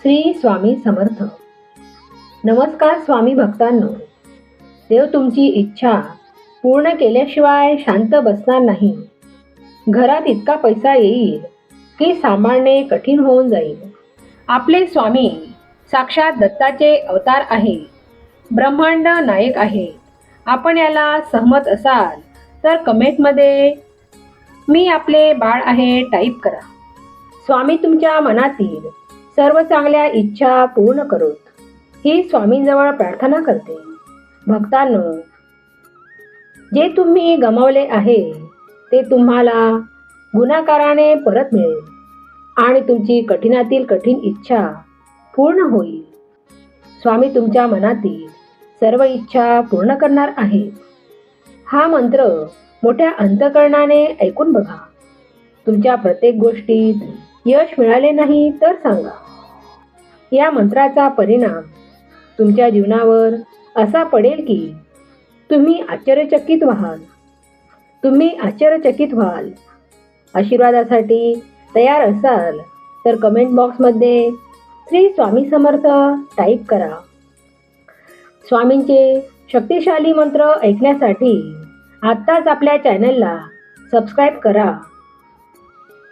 श्री स्वामी समर्थ. नमस्कार स्वामी भक्तांनो. देव तुमची इच्छा पूर्ण केल्याशिवाय शांत बसणार नाही. घरात इतका पैसा येईल की सांभाळणे कठीण होऊन जाईल. आपले स्वामी साक्षात दत्ताचे अवतार आहे ब्रह्मांड नायक आहे. आपण याला सहमत असाल तर कमेंटमध्ये मी आपले बाळ आहे टाईप करा. स्वामी तुमच्या मनातील सर्व चांगल्या इच्छा पूर्ण करोत. ही स्वामींजवळ प्रार्थना करते. भक्तांनो जे तुम्ही गमावले आहे ते तुम्हाला गुणाकाराने परत मिळेल आणि तुमची कठीणातील कठीण इच्छा पूर्ण होईल. स्वामी तुमच्या मनातील सर्व इच्छा पूर्ण करणार आहे. हा मंत्र मोठ्या अंतकरणाने ऐकून बघा. तुमच्या प्रत्येक गोष्टीत यश मिळाले नाही तर सांगा. या मंत्राचा परिणाम. तुमच्या जीवनावर असा पडेल की तुम्ही आश्चर्यचकित व्हाल. तुम्ही आश्चर्यचकित व्हाल. आशीर्वादासाठी तयार असाल तर कमेंट बॉक्समध्ये श्री स्वामी समर्थ टाईप करा. स्वामींचे शक्तिशाली मंत्र ऐकण्यासाठी आत्ताच आपल्या चॅनलला सबस्क्राईब करा.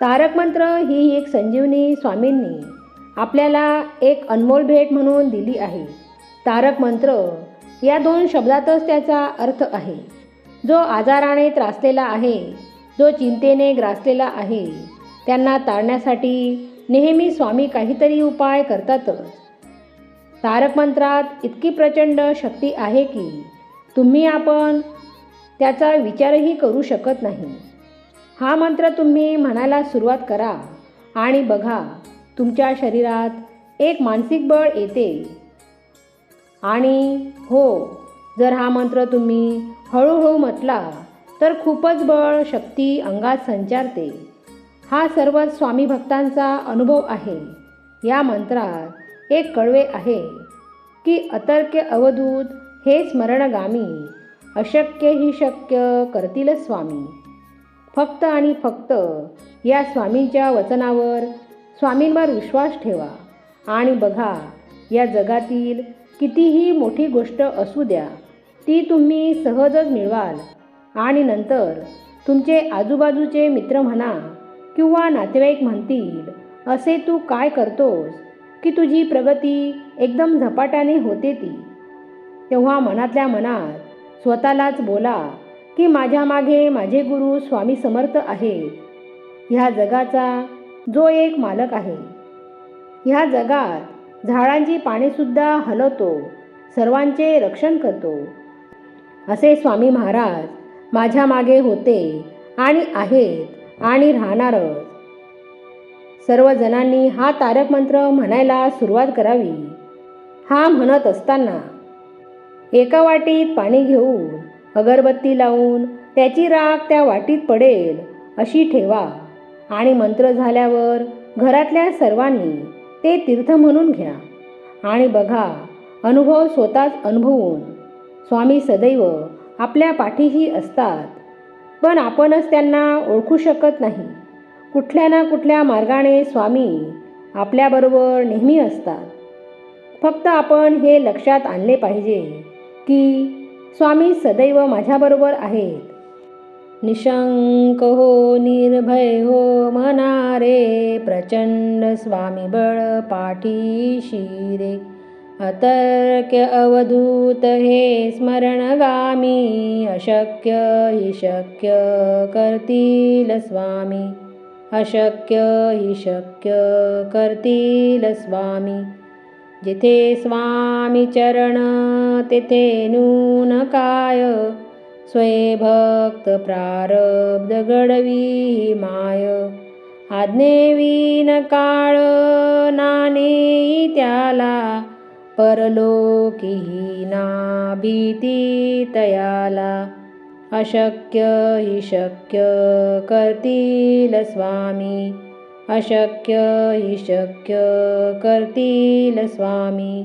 तारक मंत्र ही एक संजीवनी स्वामींनी आपल्याला एक अनमोल भेट म्हणून दिली आहे. तारक मंत्र या दोन शब्दातच त्याचा अर्थ आहे. जो आजाराने त्रासलेला आहे जो चिंतेने ग्रासलेला आहे त्यांना ताळण्यासाठी नेहमी स्वामी काहीतरी उपाय करतातच. तारक मंत्रात इतकी प्रचंड शक्ती आहे की तुम्ही आपण त्याचा विचारही करू शकत नाही. हा मंत्र तुम्ही म्हणायला सुरुवात करा आणि बघा तुमच्या शरीरात एक मानसिक बळ येते. आणि हो जर हा मंत्र तुम्ही हळूहळू म्हटला तर खूपच बळ शक्ती अंगात संचारते. हा सर्व स्वामी भक्तांचा अनुभव आहे. या मंत्रात एक कळवे आहे की अतर्क्य अवधूत हे स्मरणगामी अशक्य ही शक्य करतील स्वामी. फक्त आणि फक्त या स्वामींच्या वचनावर स्वामींवर विश्वास ठेवा. आणि बघा या जगातील कितीही मोठी गोष्ट असू द्या ती तुम्ही सहजच मिळवाल. आणि नंतर तुमचे आजूबाजूचे मित्र म्हणा किंवा नातेवाईक म्हणतील असे तू काय करतोस की तुझी प्रगती एकदम झपाट्याने होते ती? तेव्हा मनातल्या मनात स्वतःलाच बोला की माझ्या मागे माझे गुरु स्वामी समर्थ आहेत. ह्या जगाचा जो एक मालक आहे. ह्या जगात झाडांची पानेसुद्धा हलवतो सर्वांचे रक्षण करतो. असे स्वामी महाराज माझ्या मागे होते आणि आहेत आणि राहणारच. सर्वजणांनी हा तारक मंत्र म्हणायला सुरुवात करावी. हा म्हणत असताना एका वाटीत पाणी घेऊन अगरबत्ती लावून त्याची राख त्या वाटीत पडेल अशी ठेवा. आणि मंत्र झाल्यावर घरातल्या सर्वांनी ते तीर्थ म्हणून घ्या. आणि बघा अनुभव स्वतःच अनुभवून स्वामी सदैव आपल्या पाठीशी असतात. पण आपणच त्यांना ओळखू शकत नाही. कुठल्या ना कुठल्या मार्गाने स्वामी आपल्याबरोबर नेहमी असतात. फक्त आपण हे लक्षात आणले पाहिजे की स्वामी सदैव माझ्याबरोबर आहेत. निशंक हो निर्भय मनारे प्रचंड स्वामी बळ पाठीशी रे अतर्क्य अवधूत हे स्मरणगामी अशक्य हि शक्य करतील स्वामी। अशक्य हि शक्य करतील स्वामी। जिथे स्वामी चरण तेथे नून काय स्वयंभक्त प्रारब्ध घडवी माय. आज्ञेवीन काळ नाने त्याला परलोकी ना भीती तयाला. अशक्य हि शक्य करतील स्वामी अशक्य हि शक्य करतील स्वामी.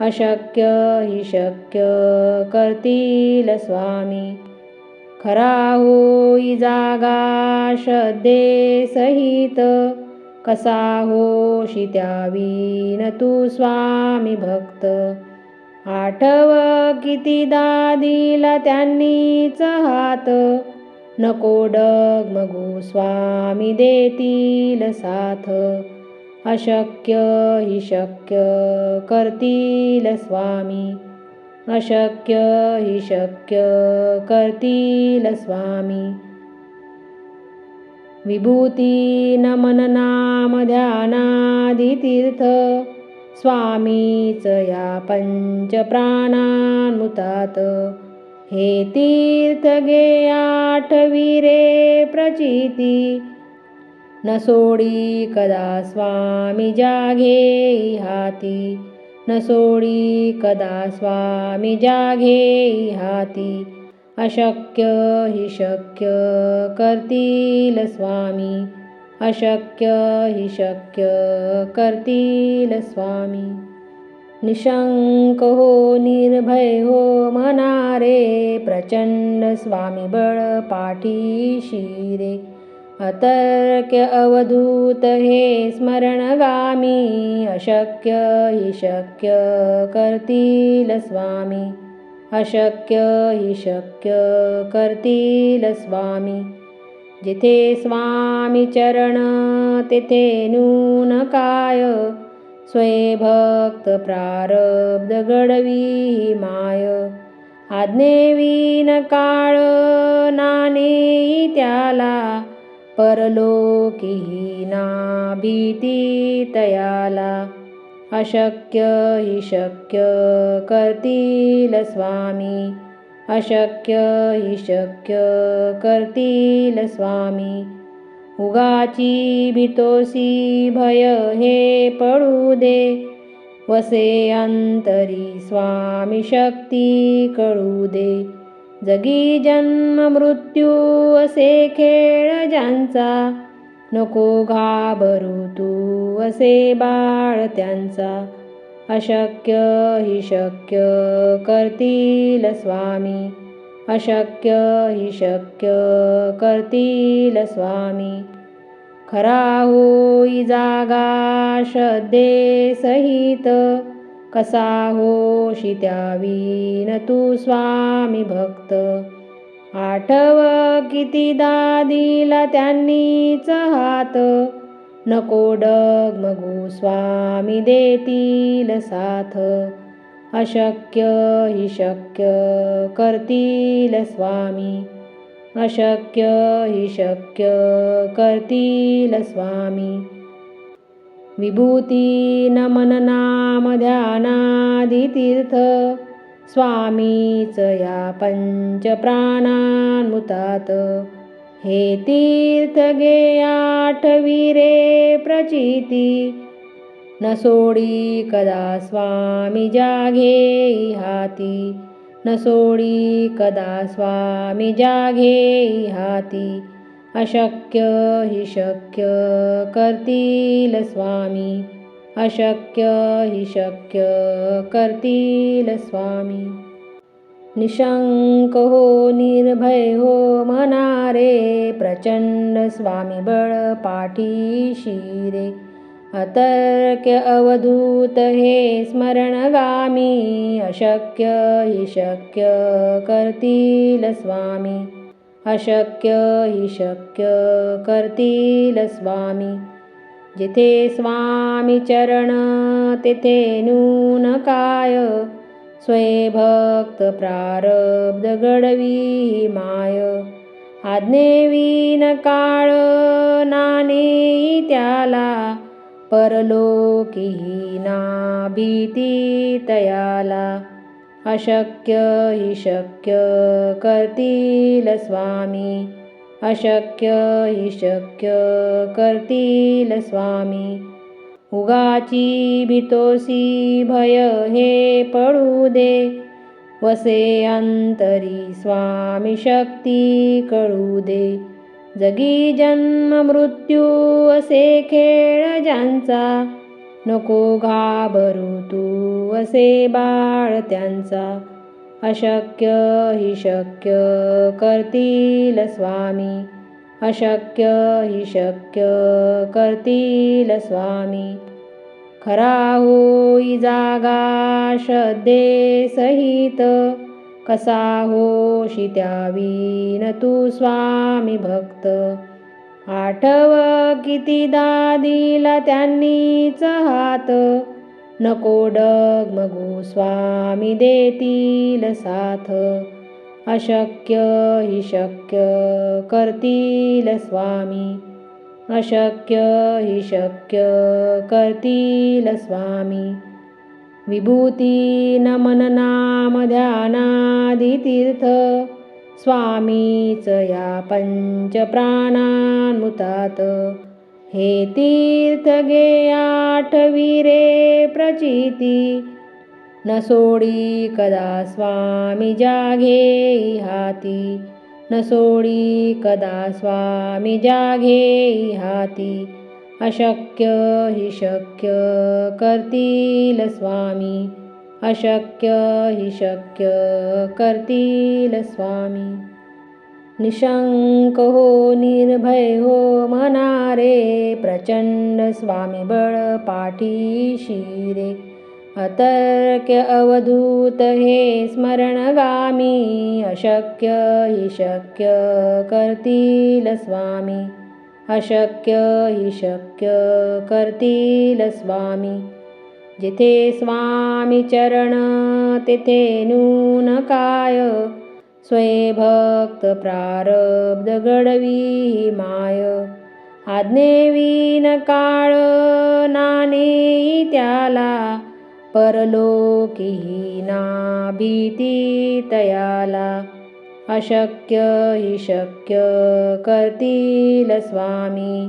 अशक्य हि शक्य करतील स्वामी. खरा होई जागा श्रद्धे सहित. कसा होशी त्यावीन तू स्वामी भक्त. आठव कितीदा दिला त्यांनीच हात. नको डगमगू स्वामी देतील साथ. अशक्य हि शक्य करतील स्वामी. अशक्य हि शक्य करतील स्वामी. विभूती नमन नाम ध्यानादि तीर्थ स्वामीच या पंच प्राणान्मुतात हे तीर्थ गे आठवी रे प्रचिती न सोडी कदा स्वामी जाघे हाती सोडी कदा स्वामी जाघे हाती अशक्य हि शक्य करतील स्वामी। अशक्य हि शक्य करतील स्वामी। निशंक हो निर्भय हो मनारे प्रचंड स्वामी बळ पाठीशी रे अतर्क्य अवधूत हे स्मरणगामी अशक्य हि शक्य करतील स्वामी। अशक्य हि शक्य करतील स्वामी। जिथे स्वामी चरण तेथे नून काय। स्वयंभक्त प्रारब्ध घडवी माय। आज्ञेवीन काळ नाने त्याला परलोकी भीती तयाला अशक्य हि शक्य करतील स्वामी अशक्य हि शक्य करतील स्वामी. उगाची भीतोसी भय हे पडू दे वसे अंतरी स्वामी शक्ती कळू दे. जगी जन्म मृत्यू असे खेळ ज्यांचा. नको घाबरू तू असे बाळ त्यांचा. अशक्य हि शक्य करतील स्वामी. अशक्य हि शक्य करतील स्वामी. खरा होई जागा श्रद्धे सहित. कसा होशी त्यावीन तू स्वामी भक्त? आठव कितीदा दिला त्यांनीच हात. नको डगमगू स्वामी देतील साथ. अशक्य हि शक्य करतील स्वामी. अशक्य हि शक्य करतील स्वामी. विभूती नमन नाम ध्यानादितीर्थ स्वामीच या पंच प्राणान्मुतात हे तीर्थ गे आठवी रे प्रचिती. न सोडी कदा स्वामी जाघे हाती न सोडी कदा स्वामी जाघे हाती अशक्य हि शक्य करतील स्वामी। अशक्य हि शक्य करतील स्वामी। निर्भय हो मनारे प्रचंड स्वामी बळ पाठीशी रे अतर्क्य अवधूत हे स्मरणगामी। अशक्य हि शक्य करतील स्वामी अशक्य हि शक्य करतील स्वामी. जिथे स्वामी चरण तेथे नून काय? स्वयंभक्त प्रारब्ध घडवी माय. आज्ञेवीन काळ नाने त्याला परलोकी ना भीती तयाला. अशक्य हि शक्य करतील स्वामी. अशक्य हि शक्य करतील स्वामी. उगाची भीतोसी भय हे पडू दे. वसे अंतरी स्वामी शक्ती कळू दे. जगी जन्म मृत्यू असे खेळ ज्यांचा नको घाबरू तू असे बाळ त्यांचा. अशक्य हि शक्य करतील स्वामी. अशक्य हि शक्य करतील स्वामी. खरा होई जागा श्रद्धे सहित. कसा होशी त्यावीन तू स्वामी भक्त. आठव कितीदा दिला त्यांनीच हात नको डगमगू स्वामी देतील साथ. अशक्य हि शक्य करतील स्वामी. अशक्य हि शक्य करतील स्वामी. विभूती नमन नाम ध्यानादी तीर्थ स्वामीच या पंच प्राणान्मुतात हे तीर्थ गे आठवी रे प्रचिती. न सोडी कदा स्वामी जाघे हाती न सोडी कदा स्वामी जाघे हाती अशक्य हि शक्य करतील स्वामी. अशक्य हि शक्य करतील स्वामी। निर्भय हो मनारे प्रचंड स्वामी बळ पाठीशी रे अतर्क्य अवधूत हे स्मरणगामी अशक्य हि शक्य करतील स्वामी। अशक्य हि शक्य करतील स्वामी जिथे स्वामी चरण तेथे नून काय? स्वयंभक्त प्रारब्ध घडवी माय. आज्ञेवीन काळ नाने त्याला परलोकी ना भीती तयाला. अशक्य हि शक्य करतील स्वामी.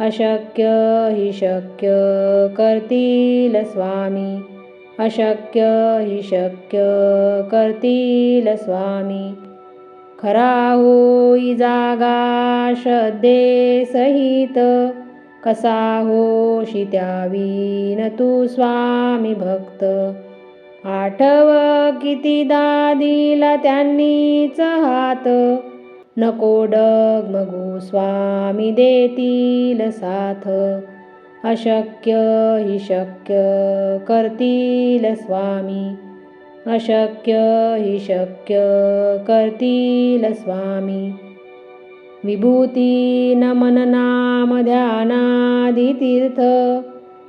अशक्य हि शक्य करतील स्वामी. अशक्य हि शक्य करतील स्वामी. खरा होई जागा श्रद्धे सहित. कसा होशी त्यावीन तू स्वामी भक्त. आठव किती दिला त्यांनीच हात. नको डगमगू स्वामी देतील साथ. अशक्य हि शक्य करतील स्वामी. अशक्य हि शक्य करतील स्वामी. विभूती नमन नाम ध्यानादी तीर्थ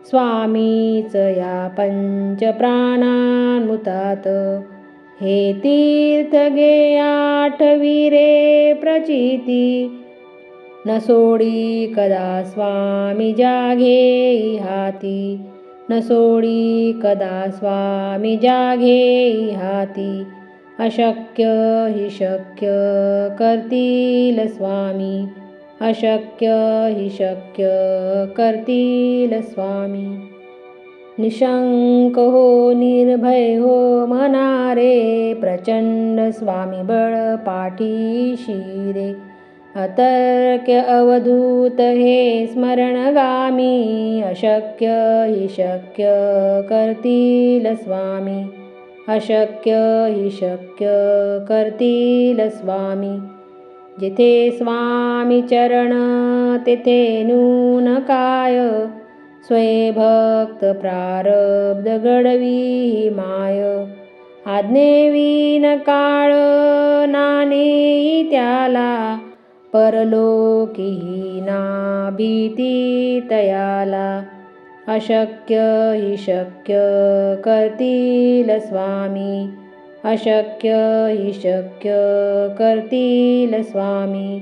स्वामीच या पंच प्राणान्मुतात हे तीर्थ गे आठवी रे प्रचिती। न सोडी कदा स्वामी जाघे हाती न सोडी कदा स्वामी जाघे हाती अशक्य हि शक्य करतील स्वामी। अशक्य हि शक्य करतील स्वामी निशंक हो निर्भय मनारे प्रचंड स्वामी बळ पाठीशी रे अतर्क्य अवधूत हे स्मरणगामी अशक्य हि शक्य करतील स्वामी। अशक्य हि शक्य करतील स्वामी। जिथे स्वामी चरण तेथे नून काय स्वयंभक्त प्रारब्ध घडवी माय आज्ञेवीन काळ नाने त्याला परलोकीही ना भीती तयाला. अशक्य हि शक्य करतील स्वामी अशक्य हि शक्य करतील स्वामी.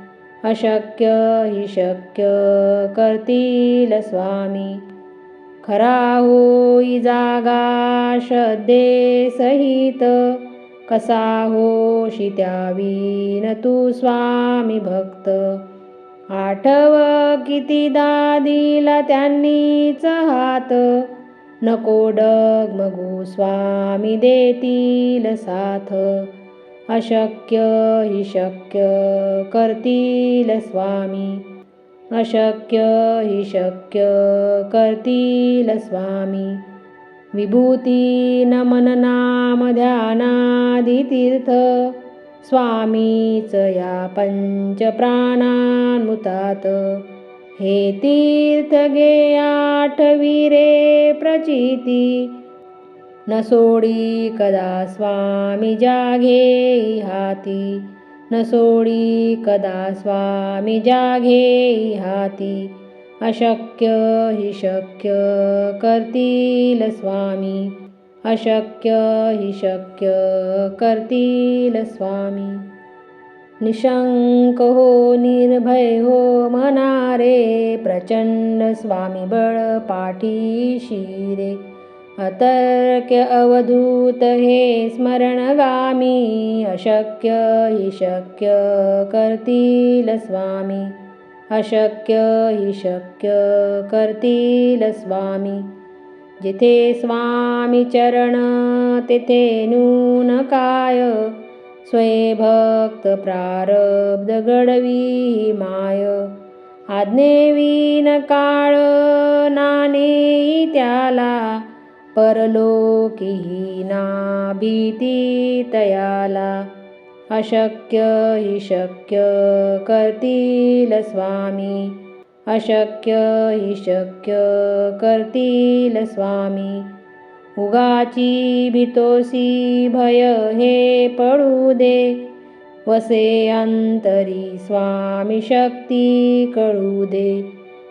अशक्य हि शक्य करतील स्वामी. खरा होई जागा श्रद्धे सहित. कसा होशी न तू स्वामी भक्त. आठव किती दिला त्यांनीच हात. नको डगमगू स्वामी देतील साथ. अशक्य हि शक्य करतील स्वामी। अशक्य हि शक्य करतील स्वामी। विभूती नमन नाम ध्यानादी तीर्थ स्वामीच या पंच प्राणान्मुतात। हे तीर्थ गे आठवी रे प्रचिती न सोडी कदा स्वामी जाघे हाती सोडी कदा स्वामी जाघे हाती अशक्य हि शक्य करतील स्वामी। अशक्य हि शक्य करतील स्वामी। निशंक हो निर्भय हो मनारे प्रचंड स्वामी बळ पाठीशी रे अतर्क्य अवधूत हे स्मरणगामी अशक्य हि शक्य करतील स्वामी। अशक्य हि शक्य करतील स्वामी। जिथे स्वामी चरण तेथे नून काय। स्वयंभक्त प्रारब्ध घडवी माय। आज्ञेवीन काळ नाने त्याला परलोकी भीती तयाला अशक्य हि शक्य करतील स्वामी अशक्य हि शक्य करतील स्वामी. उगाची भीतोसी भय हे पडू दे वसे अंतरी स्वामी शक्ती कळू दे.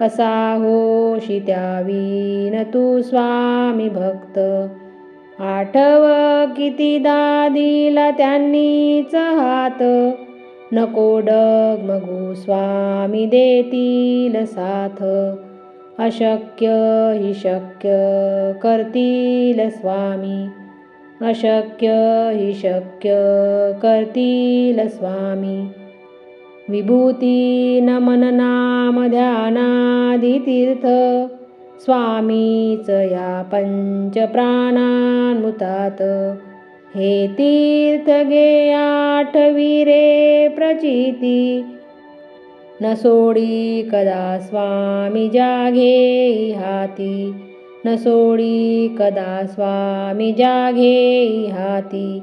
कसा होशी त्यावीन तू स्वामी भक्त? आठव कितीदा दिला त्यांनीच हात. नको डगमगू स्वामी देतील साथ. अशक्य हि शक्य करतील स्वामी. अशक्य हि शक्य करतील स्वामी. विभूती नमन नाम ध्यानादी तीर्थ स्वामीच या पंच प्राणान्मुतात हे तीर्थ गे आठवी रे प्रचिती. न सोडी कदा स्वामी जागे हाती. न सोडी कदा स्वामी जागे हाती.